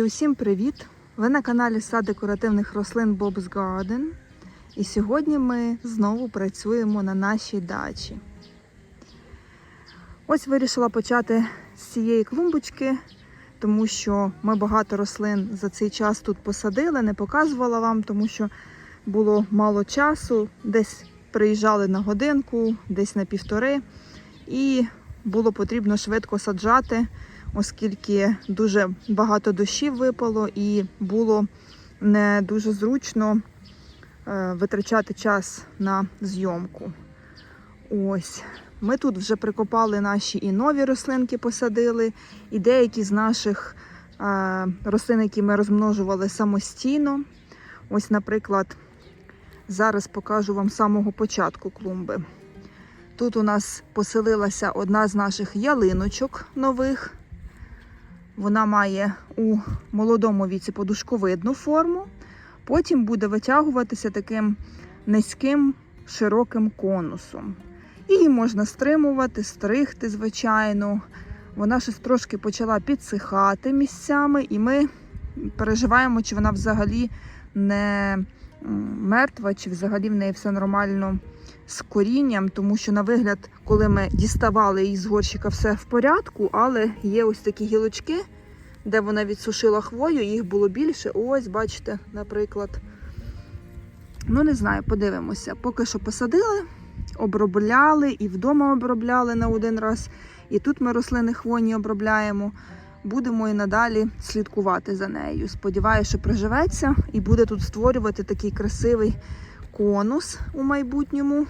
Друзі, усім привіт! Ви на каналі Сад декоративних рослин Bob's Garden. І сьогодні ми знову працюємо на нашій дачі. Ось вирішила почати з цієї клумбочки, тому що ми багато рослин за цей час тут посадили, не показувала вам, тому що було мало часу. Десь приїжджали на годинку, десь на півтори, і було потрібно швидко саджати оскільки дуже багато дощів випало і було не дуже зручно е, витрачати час на зйомку. Ось. Ми тут вже прикопали наші і нові рослинки посадили, і деякі з наших е, рослин, які ми розмножували самостійно. Ось, наприклад, зараз покажу вам самого початку клумби. Тут у нас поселилася одна з наших ялиночок нових. Вона має у молодому віці подушковидну форму, потім буде витягуватися таким низьким широким конусом. Її можна стримувати, стригти, звичайно. Вона щось трошки почала підсихати місцями, і ми переживаємо, чи вона взагалі не мертва, чи взагалі в неї все нормально з корінням, тому що, на вигляд, коли ми діставали її з горщика, все в порядку, але є ось такі гілочки, де вона відсушила хвою, їх було більше. Ось, бачите, наприклад. Ну, не знаю, подивимося. Поки що посадили, обробляли і вдома обробляли на один раз. І тут ми рослини хвойні обробляємо. Будемо і надалі слідкувати за нею. Сподіваюся, що приживеться і буде тут створювати такий красивий конус у майбутньому.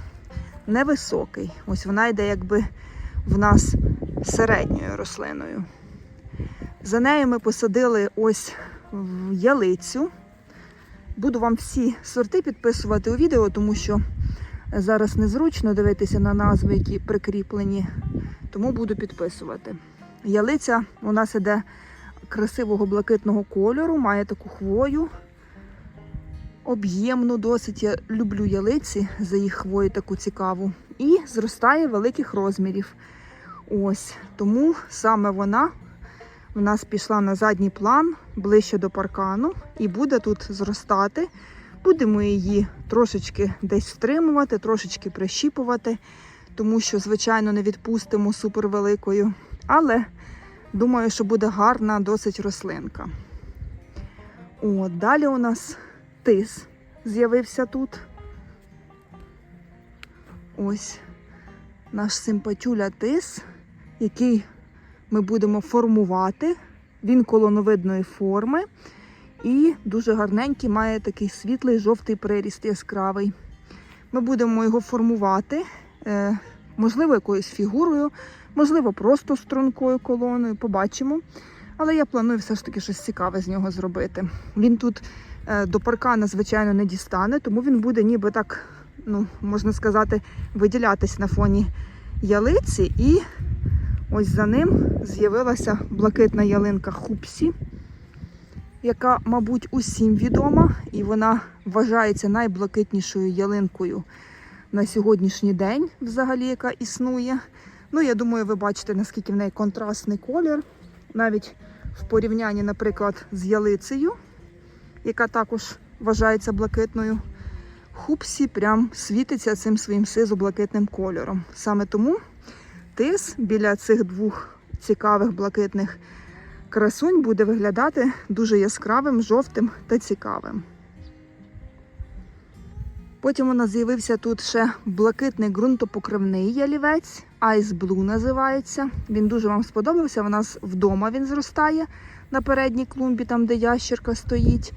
Невисокий. Ось вона йде якби в нас середньою рослиною. За нею ми посадили ось ялицю. Буду вам всі сорти підписувати у відео, тому що зараз незручно дивитися на назви, які прикріплені, тому буду підписувати. Ялиця у нас іде красивого блакитного кольору, має таку хвою. Об'ємну досить. Я люблю ялиці за їх хвою таку цікаву. І зростає великих розмірів. Ось тому саме вона в нас пішла на задній план ближче до паркану і буде тут зростати. Будемо її трошечки десь втримувати, трошечки прищіпувати, тому що, звичайно, не відпустимо супервеликою. Але думаю, що буде гарна досить рослинка. От, далі у нас тис з'явився тут. Ось наш симпатюля тис, який ми будемо формувати. Він колоновидної форми і дуже гарненький, має такий світлий жовтий приріст яскравий. Ми будемо його формувати, е, можливо, якоюсь фігурою, можливо, просто стрункою колоною, побачимо. Але я планую все ж таки щось цікаве з нього зробити. Він тут до паркана, звичайно, не дістане, тому він буде ніби так, ну, можна сказати, виділятись на фоні ялиці і Ось за ним з'явилася блакитна ялинка Хупсі, яка, мабуть, усім відома, і вона вважається найблакитнішою ялинкою на сьогоднішній день, взагалі, яка існує. Ну, я думаю, ви бачите, наскільки в неї контрастний колір. Навіть в порівнянні, наприклад, з ялицею, яка також вважається блакитною. Хупсі прям світиться цим своїм сизо-блакитним кольором. Саме тому тис біля цих двох цікавих блакитних красунь буде виглядати дуже яскравим, жовтим та цікавим. Потім у нас з'явився тут ще блакитний ґрунтопокривний ялівець, Ice Blue називається. Він дуже вам сподобався. У нас вдома він зростає на передній клумбі, там де ящерка стоїть.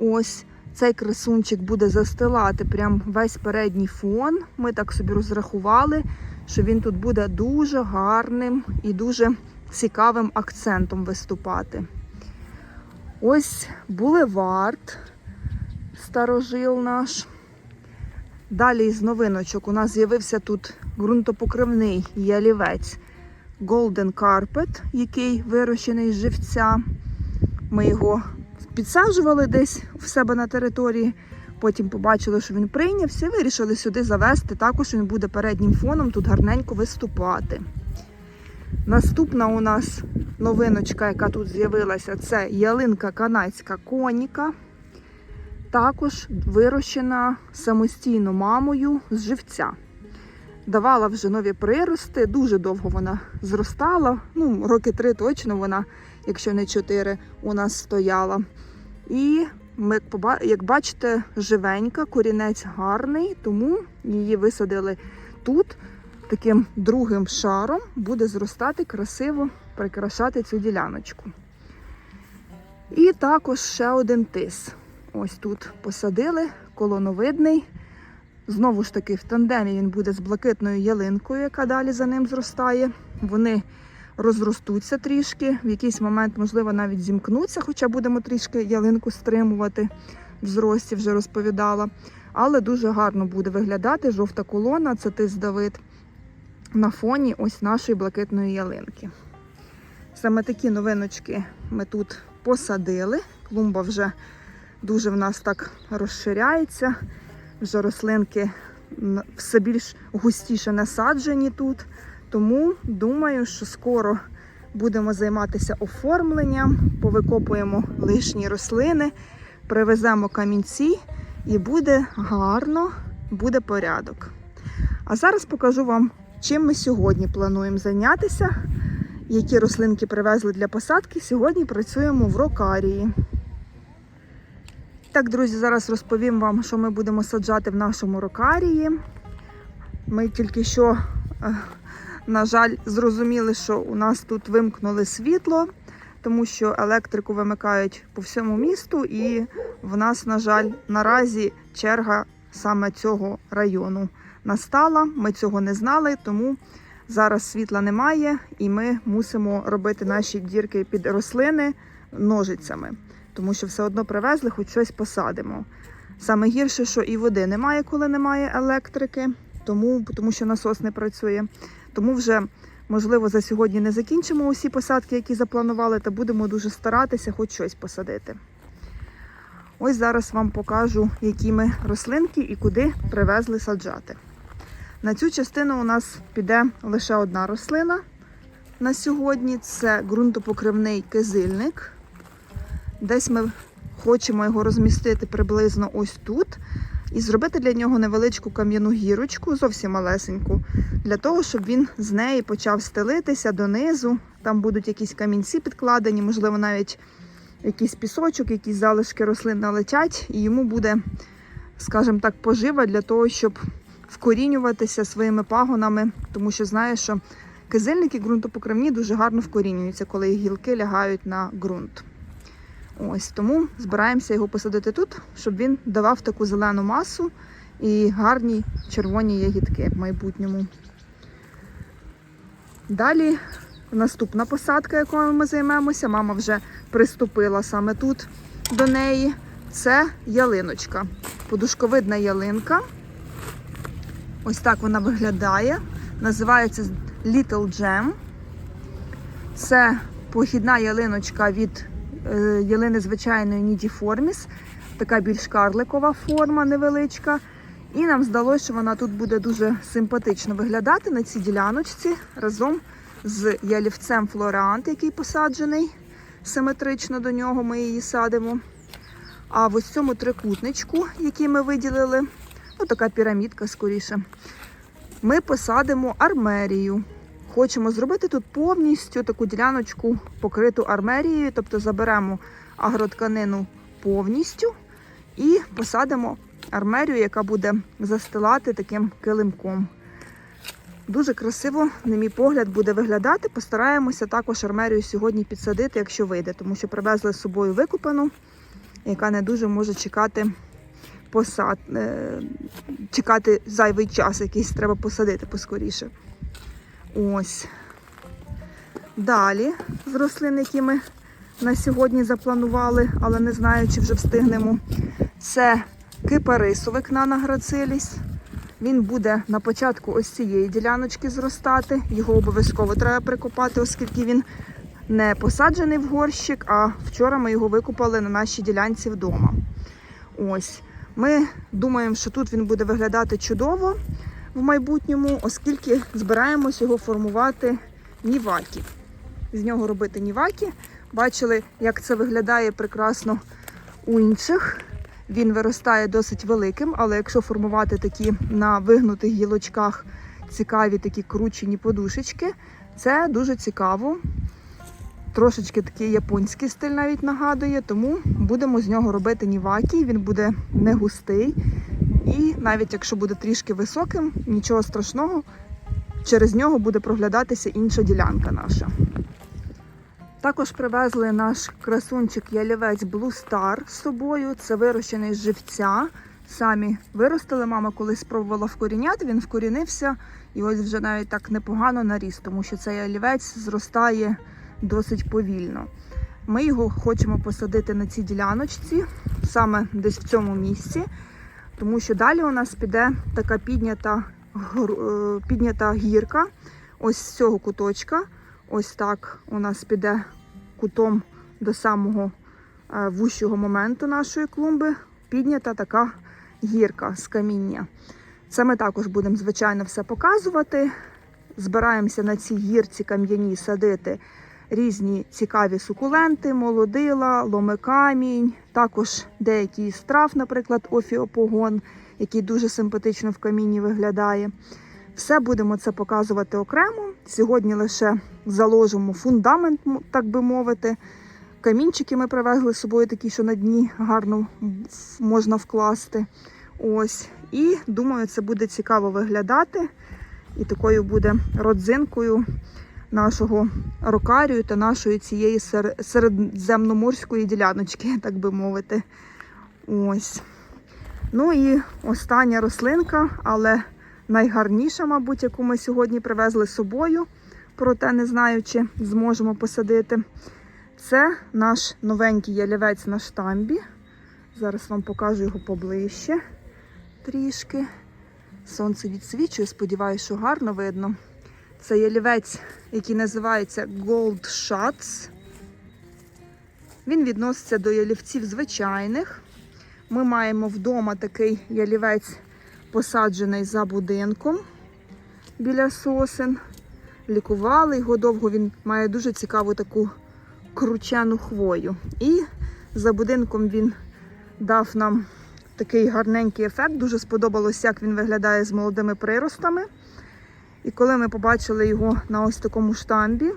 Ось цей красунчик буде застилати прям весь передній фон. Ми так собі розрахували що він тут буде дуже гарним і дуже цікавим акцентом виступати. Ось булевард, старожил наш. Далі з новиночок у нас з'явився тут ґрунтопокривний ялівець Golden Carpet, який вирощений з живця. Ми його підсаджували десь в себе на території. Потім побачили, що він прийнявся, і вирішили сюди завести. Також він буде переднім фоном тут гарненько виступати. Наступна у нас новиночка, яка тут з'явилася, це ялинка канадська коніка. Також вирощена самостійно мамою з живця. Давала вже нові прирости, дуже довго вона зростала. Ну, роки три точно вона, якщо не чотири, у нас стояла. І ми, як бачите, живенька, корінець гарний, тому її висадили тут. Таким другим шаром буде зростати красиво, прикрашати цю діляночку. І також ще один тис. Ось тут посадили, колоновидний. Знову ж таки, в тандемі він буде з блакитною ялинкою, яка далі за ним зростає. Вони розростуться трішки, в якийсь момент, можливо, навіть зімкнуться, хоча будемо трішки ялинку стримувати в зрості, вже розповідала. Але дуже гарно буде виглядати жовта колона, це тис на фоні ось нашої блакитної ялинки. Саме такі новиночки ми тут посадили. Клумба вже дуже в нас так розширяється. Вже рослинки все більш густіше насаджені тут. Тому думаю, що скоро будемо займатися оформленням, повикопуємо лишні рослини, привеземо камінці і буде гарно, буде порядок. А зараз покажу вам, чим ми сьогодні плануємо зайнятися, які рослинки привезли для посадки. Сьогодні працюємо в рокарії. Так, друзі, зараз розповім вам, що ми будемо саджати в нашому рокарії. Ми тільки що, е, на жаль, зрозуміли, що у нас тут вимкнули світло, тому що електрику вимикають по всьому місту, і в нас, на жаль, наразі черга саме цього району настала. Ми цього не знали, тому зараз світла немає, і ми мусимо робити наші дірки під рослини ножицями тому що все одно привезли, хоч щось посадимо. Саме гірше, що і води немає, коли немає електрики, тому, тому що насос не працює. Тому вже, можливо, за сьогодні не закінчимо усі посадки, які запланували, та будемо дуже старатися хоч щось посадити. Ось зараз вам покажу, які ми рослинки і куди привезли саджати. На цю частину у нас піде лише одна рослина на сьогодні це ґрунтопокривний кизильник. Десь ми хочемо його розмістити приблизно ось тут і зробити для нього невеличку кам'яну гірочку, зовсім малесеньку, для того, щоб він з неї почав стелитися донизу. Там будуть якісь камінці підкладені, можливо, навіть якийсь пісочок, якісь залишки рослин налетять, і йому буде, скажімо так, пожива для того, щоб вкорінюватися своїми пагонами, тому що знаю, що кизильники ґрунтопокривні дуже гарно вкорінюються, коли їх гілки лягають на ґрунт. Ось тому збираємося його посадити тут, щоб він давав таку зелену масу і гарні червоні ягідки в майбутньому. Далі наступна посадка, якою ми займемося, мама вже приступила саме тут до неї. Це ялиночка. Подушковидна ялинка. Ось так вона виглядає. Називається Little Gem. Це похідна ялиночка від ялини звичайної Нідіформіс. Така більш карликова форма невеличка. І нам здалося, що вона тут буде дуже симпатично виглядати на цій діляночці разом з ялівцем Флореант, який посаджений симетрично до нього. Ми її садимо. А в ось цьому трикутничку, який ми виділили, ну така пірамідка скоріше, ми посадимо армерію. Хочемо зробити тут повністю таку діляночку покриту армерією, тобто заберемо агротканину повністю і посадимо армерію, яка буде застилати таким килимком. Дуже красиво, на мій погляд, буде виглядати. Постараємося також армерію сьогодні підсадити, якщо вийде, тому що привезли з собою викупану, яка не дуже може чекати посад, е, чекати зайвий час, якийсь треба посадити поскоріше. Ось. Далі з рослин, які ми на сьогодні запланували, але не знаю, чи вже встигнемо. Це кипарисовик Нана Грациліс. Він буде на початку ось цієї діляночки зростати. Його обов'язково треба прикопати, оскільки він не посаджений в горщик, а вчора ми його викопали на нашій ділянці вдома. Ось. Ми думаємо, що тут він буде виглядати чудово в майбутньому, оскільки збираємось його формувати нівакі. З нього робити нівакі. Бачили, як це виглядає прекрасно у інших. Він виростає досить великим, але якщо формувати такі на вигнутих гілочках цікаві такі кручені подушечки, це дуже цікаво. Трошечки такий японський стиль навіть нагадує, тому будемо з нього робити нівакі. Він буде не густий. І навіть якщо буде трішки високим, нічого страшного, через нього буде проглядатися інша ділянка наша. Також привезли наш красунчик ялівець Blue Star з собою. Це вирощений з живця. Самі виростили. Мама колись спробувала вкоріняти, він вкорінився і ось вже навіть так непогано наріс, тому що цей ялівець зростає досить повільно. Ми його хочемо посадити на цій діляночці, саме десь в цьому місці, тому що далі у нас піде така піднята, е, піднята гірка. Ось з цього куточка. Ось так у нас піде кутом до самого е, вущого моменту нашої клумби. Піднята така гірка з каміння. Це ми також будемо, звичайно, все показувати. Збираємося на цій гірці кам'яній садити різні цікаві сукуленти, молодила, ломикамінь, також деякі із трав, наприклад, офіопогон, який дуже симпатично в камінні виглядає. Все будемо це показувати окремо. Сьогодні лише заложимо фундамент, так би мовити. Камінчики ми привезли з собою такі, що на дні гарно можна вкласти. Ось. І думаю, це буде цікаво виглядати. І такою буде родзинкою нашого рокарію та нашої цієї середземноморської діляночки, так би мовити. Ось. Ну і остання рослинка, але найгарніша, мабуть, яку ми сьогодні привезли з собою, проте не знаю, чи зможемо посадити. Це наш новенький ялівець на штамбі. Зараз вам покажу його поближче трішки. Сонце відсвічує, сподіваюся, що гарно видно. Це ялівець, який називається Gold Shots. Він відноситься до ялівців звичайних. Ми маємо вдома такий ялівець, посаджений за будинком біля сосен. Лікували його довго. Він має дуже цікаву таку кручену хвою. І за будинком він дав нам такий гарненький ефект. Дуже сподобалось, як він виглядає з молодими приростами. І коли ми побачили його на ось такому штамбі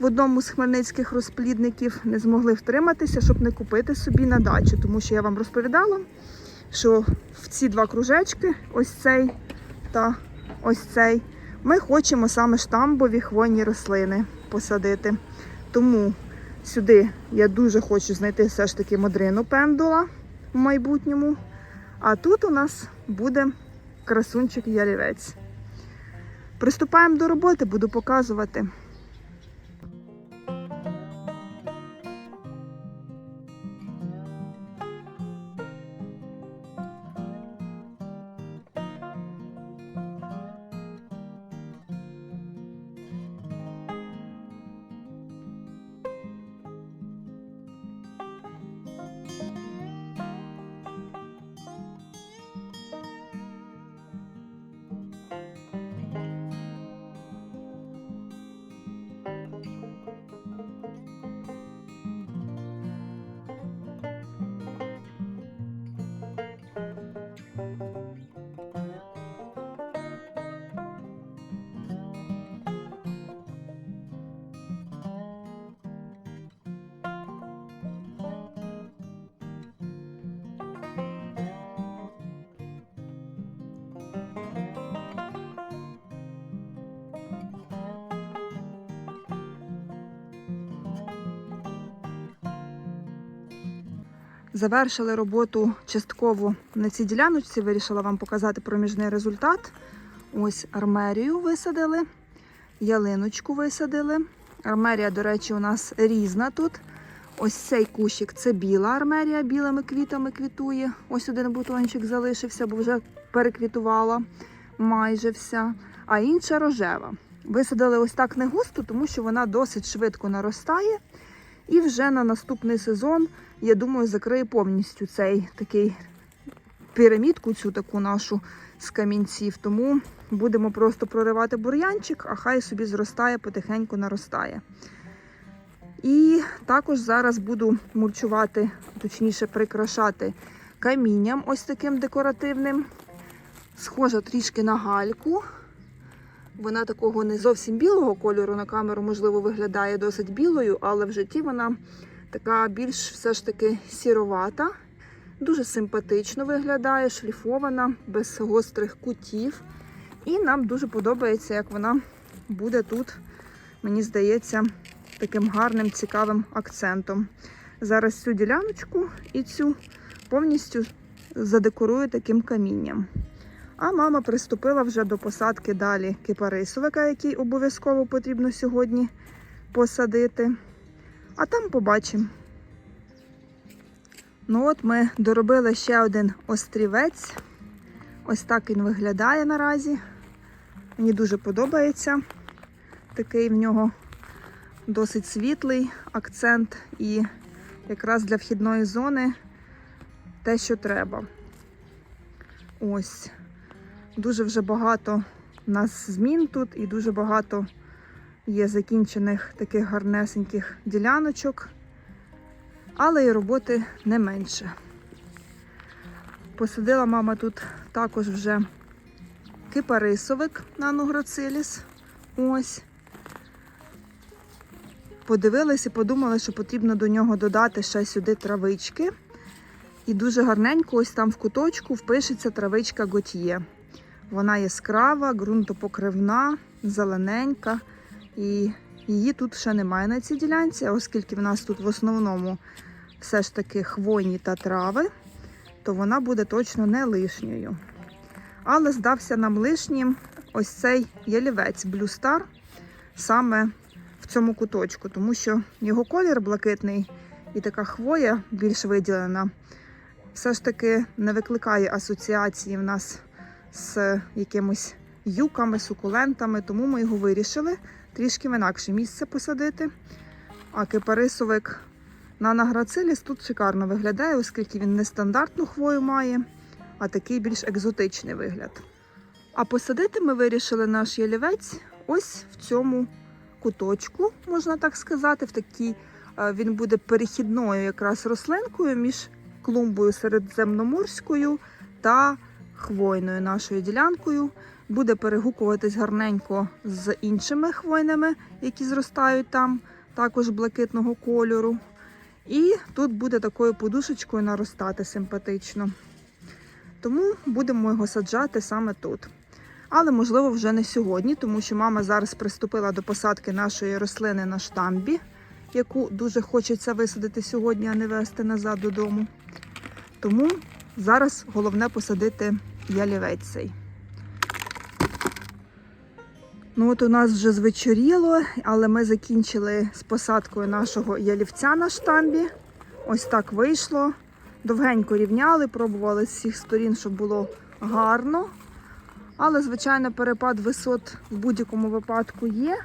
в одному з хмельницьких розплідників, не змогли втриматися, щоб не купити собі на дачу. Тому що я вам розповідала, що в ці два кружечки, ось цей та ось цей, ми хочемо саме штамбові хвойні рослини посадити. Тому сюди я дуже хочу знайти все ж таки модрину пендула в майбутньому. А тут у нас буде красунчик ялівець. Приступаємо до роботи, буду показувати. Завершили роботу частково на цій діляночці. Вирішила вам показати проміжний результат. Ось армерію висадили, ялиночку висадили. Армерія, до речі, у нас різна тут. Ось цей кущик це біла армерія, білими квітами квітує. Ось один бутончик залишився, бо вже переквітувала майже вся. А інша рожева. Висадили ось так не густо, тому що вона досить швидко наростає. І вже на наступний сезон, я думаю, закриє повністю цей такий пірамідку, цю таку нашу з камінців. Тому будемо просто проривати бур'янчик, а хай собі зростає, потихеньку наростає. І також зараз буду мульчувати, точніше прикрашати камінням ось таким декоративним. Схожа трішки на гальку. Вона такого не зовсім білого кольору на камеру, можливо, виглядає досить білою, але в житті вона така більш все ж таки сіровата. Дуже симпатично виглядає, шліфована, без гострих кутів. І нам дуже подобається, як вона буде тут, мені здається, таким гарним, цікавим акцентом. Зараз цю діляночку і цю повністю задекорую таким камінням. А мама приступила вже до посадки далі кипарисовика, який обов'язково потрібно сьогодні посадити. А там побачимо. Ну от ми доробили ще один острівець. Ось так він виглядає наразі. Мені дуже подобається. Такий в нього досить світлий акцент і якраз для вхідної зони те, що треба. Ось. Дуже вже багато у нас змін тут і дуже багато є закінчених таких гарнесеньких діляночок, але і роботи не менше. Посадила мама тут також вже кипарисовик наногроциліс. Ось. Подивились і подумали, що потрібно до нього додати ще сюди травички. І дуже гарненько, ось там в куточку впишеться травичка Готьє. Вона яскрава, ґрунтопокривна, зелененька. І її тут ще немає на цій ділянці, оскільки в нас тут в основному все ж таки хвойні та трави, то вона буде точно не лишньою. Але здався нам лишнім ось цей ялівець Star саме в цьому куточку, тому що його колір блакитний і така хвоя більш виділена, все ж таки не викликає асоціації в нас з якимось юками, сукулентами, тому ми його вирішили трішки в інакше місце посадити. А кипарисовик на награциліс тут шикарно виглядає, оскільки він не стандартну хвою має, а такий більш екзотичний вигляд. А посадити ми вирішили наш ялівець ось в цьому куточку, можна так сказати. В такій е, він буде перехідною якраз рослинкою між клумбою середземноморською та хвойною нашою ділянкою. Буде перегукуватись гарненько з іншими хвойними, які зростають там, також блакитного кольору. І тут буде такою подушечкою наростати симпатично. Тому будемо його саджати саме тут. Але, можливо, вже не сьогодні, тому що мама зараз приступила до посадки нашої рослини на штамбі, яку дуже хочеться висадити сьогодні, а не вести назад додому. Тому зараз головне посадити ялівець цей. Ну от у нас вже звечоріло, але ми закінчили з посадкою нашого ялівця на штамбі. Ось так вийшло. Довгенько рівняли, пробували з всіх сторін, щоб було гарно. Але, звичайно, перепад висот в будь-якому випадку є.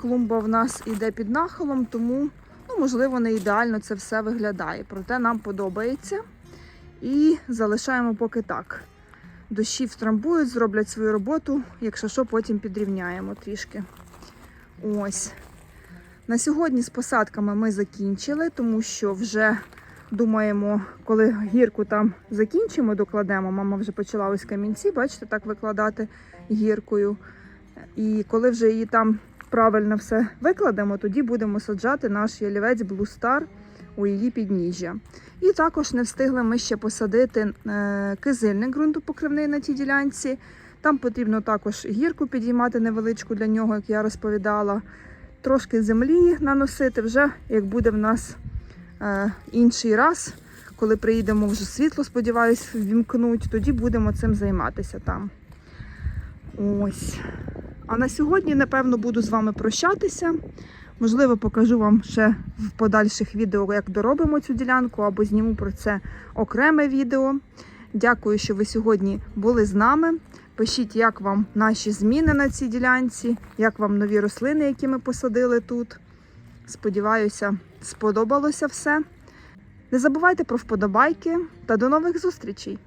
Клумба в нас іде під нахилом, тому, ну, можливо, не ідеально це все виглядає. Проте нам подобається. І залишаємо поки так. Дощі втрамбують, зроблять свою роботу, якщо що, потім підрівняємо трішки. Ось. На сьогодні з посадками ми закінчили, тому що вже думаємо, коли гірку там закінчимо, докладемо. Мама вже почала ось камінці, бачите, так викладати гіркою. І коли вже її там правильно все викладемо, тоді будемо саджати наш ялівець Blue Star у її підніжжя. І також не встигли ми ще посадити е, кизильник ґрунтопокривний на тій ділянці. Там потрібно також гірку підіймати невеличку для нього, як я розповідала. Трошки землі наносити вже, як буде в нас е, інший раз, коли приїдемо вже світло, сподіваюсь, ввімкнуть, тоді будемо цим займатися там. Ось. А на сьогодні, напевно, буду з вами прощатися. Можливо, покажу вам ще в подальших відео, як доробимо цю ділянку, або зніму про це окреме відео. Дякую, що ви сьогодні були з нами. Пишіть, як вам наші зміни на цій ділянці, як вам нові рослини, які ми посадили тут. Сподіваюся, сподобалося все. Не забувайте про вподобайки та до нових зустрічей!